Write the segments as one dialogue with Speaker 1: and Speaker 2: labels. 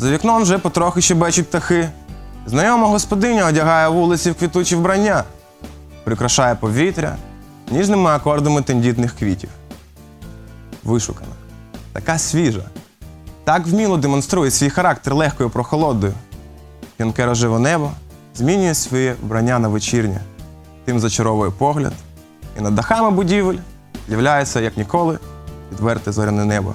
Speaker 1: За вікном вже потрохи щебечуть птахи. Знайома господиня одягає вулиці в квітучі вбрання, прикрашає повітря ніжними акордами тендітних квітів. Вишукана, така свіжа, так вміло демонструє свій характер легкою прохолодою. П'янке рожеве небо змінює своє вбрання на вечірнє, тим зачаровує погляд, і над дахами будівель з'являється, як ніколи, відверте зоряне небо.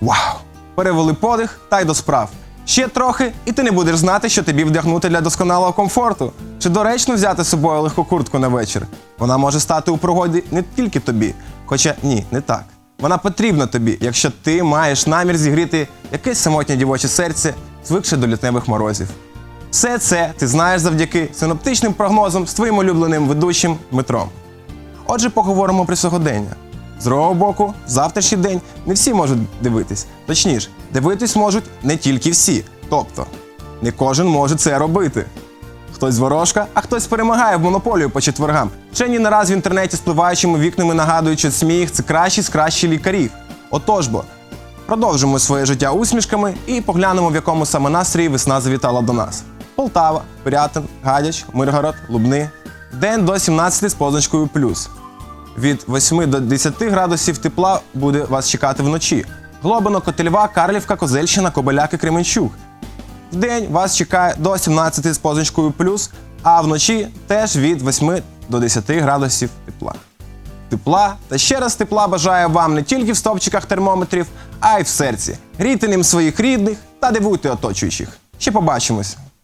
Speaker 1: Вау! Перевели подих та й до справ. Ще трохи, і ти не будеш знати, що тобі вдягнути для досконалого комфорту. Чи доречно взяти з собою легку куртку на вечір? Вона може стати у пригоді не тільки тобі, хоча ні, не так. Вона потрібна тобі, якщо ти маєш намір зігріти якесь самотнє дівоче серце, звикше до літневих морозів. Все це ти знаєш завдяки синоптичним прогнозам з твоїм улюбленим ведучим Дмитром. Отже, поговоримо про сьогодення. З другого боку, в завтрашній день не всі можуть дивитись. Точніше, дивитись можуть не тільки всі. Тобто, не кожен може це робити. Хтось ворожка, а хтось перемагає в монополію по четвергам. Вчені нараз в інтернеті спливаючими вікнами нагадують, що сміх це кращі з кращих лікарів. Отож бо, продовжимо своє життя усмішками і поглянемо, в якому саме настрої весна завітала до нас. Полтава, Пирятин, Гадяч, Миргород, Лубни. День до 17 з позначкою плюс. Від 8 до 10 градусів тепла буде вас чекати вночі. Глобино, Котельва, Карлівка, Козельщина, Кобиляк і Кременчук. Вдень вас чекає до 17 з позначкою плюс, а вночі теж від 8 до 10 градусів тепла. Тепла та ще раз тепла бажаю вам не тільки в стопчиках термометрів, а й в серці. Грійте ним своїх рідних та дивуйте оточуючих. Ще побачимось!